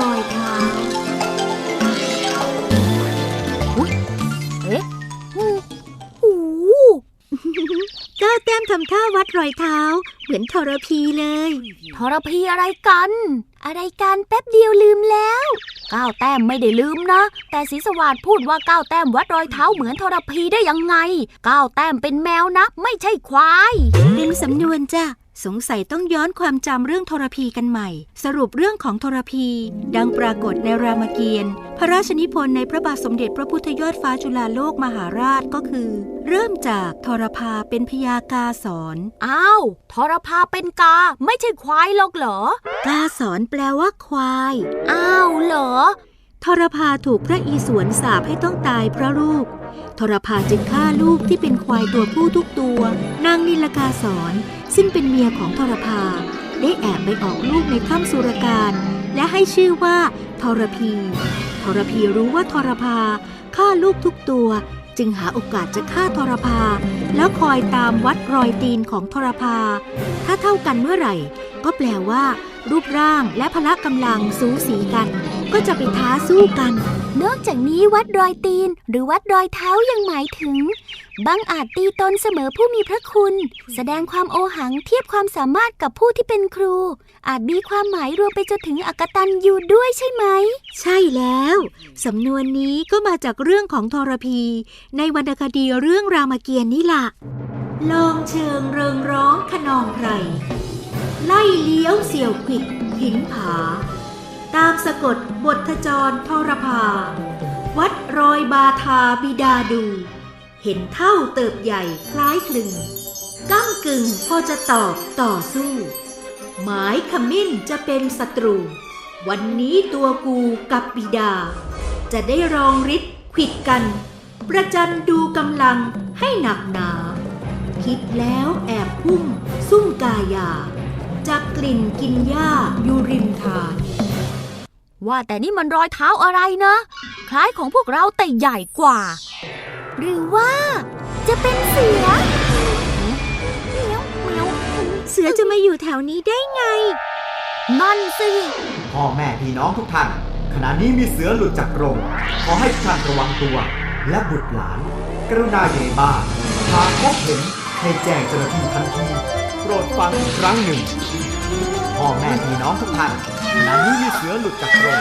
รอยเท้าเอ๊ะอืมโอ้โหก้าวแต้มทำท่าวัดรอยเท้า เหมือนทรพีเลย ทรพีอะไรกัน อะไรกันแป๊บเดียวลืมแล้วก้าวแต้มไม่ได้ลืมนะ แต่ศรีสวัสดิ์พูดว่าก้าวแต้มวัดรอยเท้าเหมือนทรพีได้ยังไง ก้าวแต้มเป็นแมวนะ ไม่ใช่ควาย เป็นสำนวนจ้ะ สงสัยต้องย้อนความจำเรื่องทรพีกันใหม่ สรุปเรื่องของทรพี ดังปรากฏในรามเกียรติ์พระราชนิพนธ์ในพระบาทสมเด็จพระพุทธยอดฟ้าจุฬาโลกมหาราชก็คือ เริ่มจากทรพาเป็นพยากาสอนอ้าวทรพาเป็นกาไม่ใช่ควายหรอกเหรอ กาสอนแปลว่าควาย อ้าวเหรอ ทรพาถูกพระอีสวนสาปให้ต้องตายเพราะลูก ทรพาจึงฆ่าลูกที่เป็นควายตัวผู้ทุกตัว นางนิลกาสอนซึ่งเป็นเมียของทรพา ได้แอบไปออกลูกในถ้ำสุรการ และให้ชื่อว่า ทรพี ทรพีรู้ว่าทรพาฆ่าลูกทุกตัว จึงหาโอกาสจะฆ่าทรพา แล้วคอยตามวัดรอยตีนของทรพา ถ้าเท่ากันเมื่อไหร่ ก็แปลว่า รูปร่างและพละกำลังสูสีกัน ก็จะไปท้าสู้กัน นอกจากนี้วัดรอยตีนหรือวัดรอยเท้ายังหมายถึงบังอาจตีตนเสมอผู้มีพระคุณ แสดงความโอหังเทียบความสามารถกับผู้ที่เป็นครู อาจมีความหมายรวมไปจนถึงอกตันยูด้วยใช่ไหม ใช่แล้ว สำนวนนี้ก็มาจากเรื่องของทรพี ในวรรณคดีเรื่องรามเกียรติ์นี่ล่ะลองเชิงเริงร้องขนองไพร ไล่เลี้ยวเสี่ยวขิดหินผา ตามสะกดบทจรทรพา วัดรอยบาทาบิดาดู เห็นเท่าเติบใหญ่คล้ายคลึงก้ำกึ่งพอจะตอบต่อสู้ หมายขมิ้นจะเป็นศัตรู วันนี้ตัวกูกับบิดา จะได้รองฤทธิ์ขิดกัน ประจันดูกำลังให้หนักหนา คิดแล้วแอบพุ่ม ซุ่มกายา จากกลิ่นกินหญ้าอยู่ริมทาน ว่าแต่นี่มันรอยเท้าอะไรนะ คล้ายของพวกเราแต่ใหญ่กว่า หรือว่าจะเป็นเสือเหียวเหียวเสือจะมาอยู่แถวนี้ได้ไง นั่นสิ พ่อแม่พี่น้องทุกท่าน ขณะนี้มีเสือหลุดจากกรงขอให้ทุกท่านระวังตัว และบุตรหลาน กรุณาอยู่ในบ้านหากพบเห็นให้แจ้งเจ้าหน้าที่ทันที รดฟังอีกครั้งหนึ่ง พ่อแม่พี่น้องทุกท่านขณะนี้มีเสือหลุดจากกรง